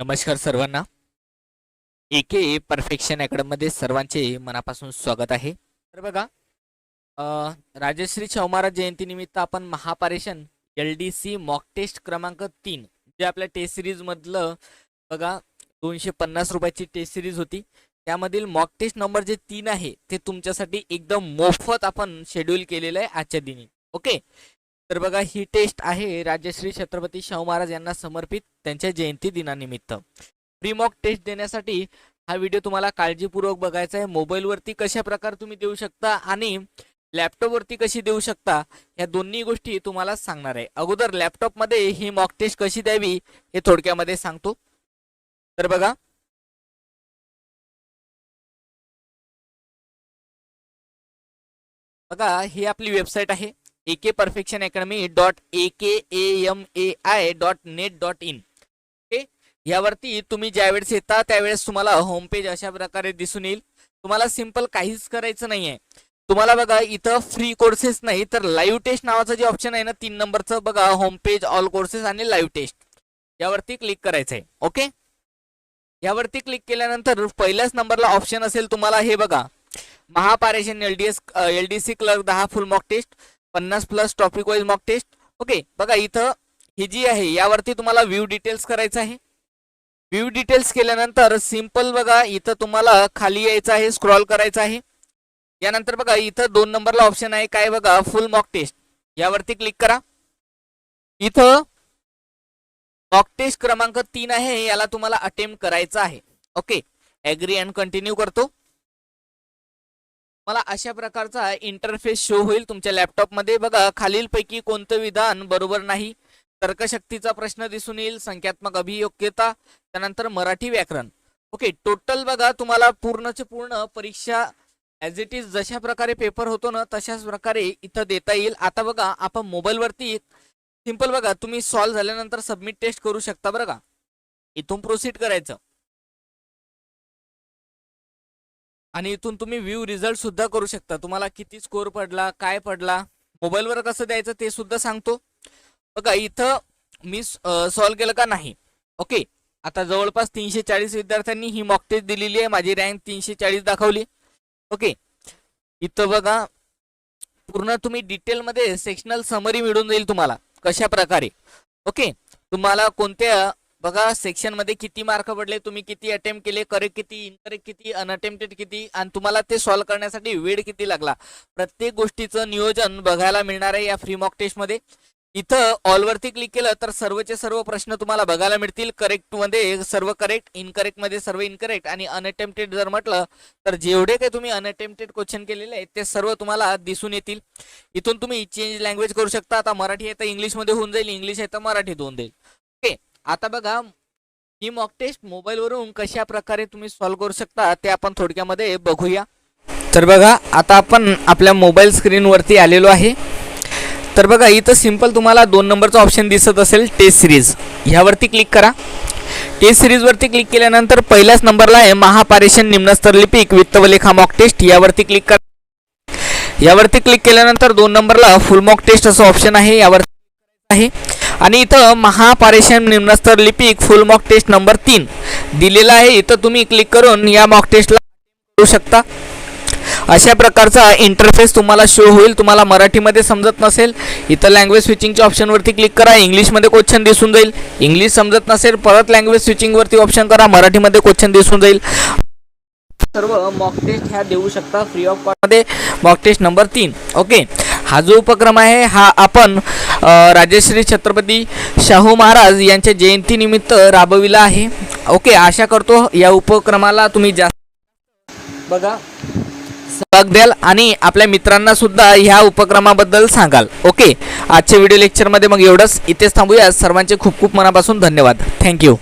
नमस्कार सर्वांना. ए K perfection अकॅडमीमध्ये सर्वांचे मनापासून स्वागत आहे. तर बघा राजश्री राजश्री चौमारा जयंतीनिमित्त आपण Mahapareshan L D C mock test क्रमांक तीन जे आपल्या टेस्ट सिरीजमधलं बघा दोनशे पन्नास रुपयाची टेस्ट सिरीज होती. त्यामधील मॉक टेस्ट नंबर जे तीन आहे ते तुमच्यासाठी एकदम मोफत आपण शेड्यूल केलेलं आहे आजच्या दिनी. ओके? तर बघा ही टेस्ट आहे राजश्री छत्रपती शाहू महाराज यांना समर्पित त्यांच्या जयंती दिनानिमित्त. फ्री मॉक टेस्ट देण्यासाठी हा व्हिडिओ तुम्हाला काळजीपूर्वक बघायचा आहे. मोबाईलवरती कशा प्रकारे तुम्ही देऊ शकता आणि लॅपटॉपवरती कशी देऊ शकता या दोन्ही गोष्टी तुम्हाला सांगणार आहे. अगोदर लॅपटॉपमध्ये ही मॉक टेस्ट कशी द्यावी हे थोडक्यामध्ये सांगतो. तर बघा. बघा ही आपली वेबसाईट आहे. A K perfection academy dot A K M A I dot net dot in okay यावरती तुम्ही ज्यावेळेस येता त्यावेळेस तुम्हाला होम पेज अशा प्रकारे दिसून येईल. तुम्हाला सिंपल काहीच करायचं नाही आहे तुम्हाला बघा इथं फ्री कोर्सेस नाही तर लाईव्ह टेस्ट नावाचं जे ऑप्शन आहे ना तीन नंबरचं बघा होम पेज ऑल कोर्सेस आणि लाईव्ह टेस्ट यावरती क्लिक करायचं आहे ओके यावरती क्लिक केल्यानंतर पहिल्याच नंबरला ऑप्शन असेल तुम्हाला हे बघा. Mahapareshan L D S L D C clerk दहा फुल मॉक टेस्ट पन्नास plus topic wise mock test okay बघा इथं ही जी आहे यावरती तुम्हाला व्ह्यू डिटेल्स करायचं आहे. व्ह्यू डिटेल्स केल्यानंतर सिंपल बघा इथं तुम्हाला खाली यायचं आहे स्क्रॉल करायचं आहे. यानंतर बघा इथं दोन नंबरला ऑप्शन आहे काय बघा फुल मॉक टेस्ट यावरती क्लिक करा. इथं मॉक टेस्ट क्रमांक तीन आहे याला तुम्हाला अटेम्प्ट करायचं आहे. ओके ऍग्री अँड कंटिन्यू करतो. मला अशा प्रकारचा इंटरफेस शो होईल तुमच्या लॅपटॉपमध्ये बघा खालीलपैकी कोणतं विधान बरोबर नाही? तर्कशक्तीचा प्रश्न दिसून येईल संख्यात्मक अभियोग्यता त्यानंतर मराठी व्याकरण. ओके टोटल बघा तुम्हाला पूर्णचे पूर्ण परीक्षा ॲज इट इज जशा प्रकारे पेपर होतो ना तशाच प्रकारे इथं देता येईल. आता बघा आपण मोबाईलवरती सिंपल बघा तुम्ही सॉल्व्ह झाल्यानंतर सबमिट टेस्ट करू शकता बरं का? इथून प्रोसीड करायचं. आणि इथून तुम्ही व्ह्यू रिझल्ट सुद्धा करू शकता. तुम्हाला किती स्कोअर पडला काय पडला मोबाईलवर कसं द्यायचं ते सुद्धा सांगतो. बघा इथं मी सॉल्व केलं का नाही? ओके आता जवळपास तीनशे चाळीस विद्यार्थ्यांनी ही मॉक टेस्ट दिलेली आहे. माझी रँक तीनशे चाळीस दाखवली. ओके इथं बघा पूर्ण तुम्ही डिटेलमध्ये सेक्शनल समरी मिळून जाईल तुम्हाला कशा प्रकारे ओके तुम्हाला कोणत्या बघा सेक्शनमध्ये किती मार्क पडले तुम्ही किती अटेम्प्ट केले करेक्ट किती इनकरेक्ट किती अनअटेम्प्टेड किती आणि तुम्हाला ते सॉल्व्ह करण्यासाठी वेळ किती लागला. प्रत्येक गोष्टीचं नियोजन बघायला मिळणार आहे या फ्री मॉक टेस्टमध्ये. इथं ऑलवरती क्लिक केलं तर सर्वचे सर्व प्रश्न तुम्हाला बघायला मिळतील. करेक्टमध्ये सर्व करेक्ट इनकरेक्टमध्ये सर्व इनकरेक्ट आणि अनअटेम्प्टेड जर म्हटलं तर जेवढे काही तुम्ही अनअटेम्प्टेड क्वेश्चन केलेले आहेत ते सर्व तुम्हाला दिसून येतील. इथून तुम्ही चेंज लँग्वेज करू शकता. आता मराठी आहे तर इंग्लिशमध्ये होऊन जाईल इंग्लिश आहे तर मराठीत होऊन जाईल. आता बघा ही मॉक टेस्ट मोबाईलवरून कशा प्रकारे तुम्ही सॉल्व्ह करू शकता ते आपण थोडक्यामध्ये बघूया. तर बघा आता आपण आपल्या मोबाईल स्क्रीनवरती आलेलो आहे. तर बघा इथं सिंपल तुम्हाला दोन नंबरचा ऑप्शन दिसत असेल टेस्ट सिरीज ह्यावरती क्लिक करा. टेस्ट सिरीजवरती क्लिक केल्यानंतर पहिल्याच नंबरला आहे महापारेषण निम्नस्तर लिपिक वित्त मॉक टेस्ट यावरती क्लिक करा. यावरती क्लिक केल्यानंतर दोन नंबरला फुल मॉक टेस्ट असं ऑप्शन आहे यावर आहे. आणि इथं महापारेषण निम्नस्तर लिपिक फुल मॉक टेस्ट नंबर तीन. दिलेला आहे इथं तुम्ही क्लिक करून या मॉक टेस्टला करू शकता. अशा प्रकारचा इंटरफेस तुम्हाला शो होईल. तुम्हाला मराठीमध्ये समजत नसेल इथं लँग्वेज स्विचिंगच्या ऑप्शनवरती क्लिक करा. इंग्लिशमध्ये क्वेश्चन दिसून जाईल. इंग्लिश समजत नसेल परत लँग्वेज स्विचिंगवरती ऑप्शन करा. मराठीमध्ये क्वेश्चन दिसून जाईल. सर्व मॉक टेस्ट ह्या देऊ शकता फ्री ऑफ कॉस्टमध्ये मॉक टेस्ट नंबर तीन. ओके हा जो उपक्रम आहे हा आपण राजश्री छत्रपती शाहू महाराज यांच्या जयंतीनिमित्त राबविला आहे. ओके आशा करतो या उपक्रमाला तुम्ही जास्त बघा. सहभाग द्याल आणि आपल्या मित्रांना सुद्धा ह्या उपक्रमाबद्दल सांगाल. ओके आजच्या व्हिडिओ लेक्चरमध्ये मग एवढंच. इथेच थांबूया. सर्वांचे खूप खूप मनापासून धन्यवाद. थँक्यू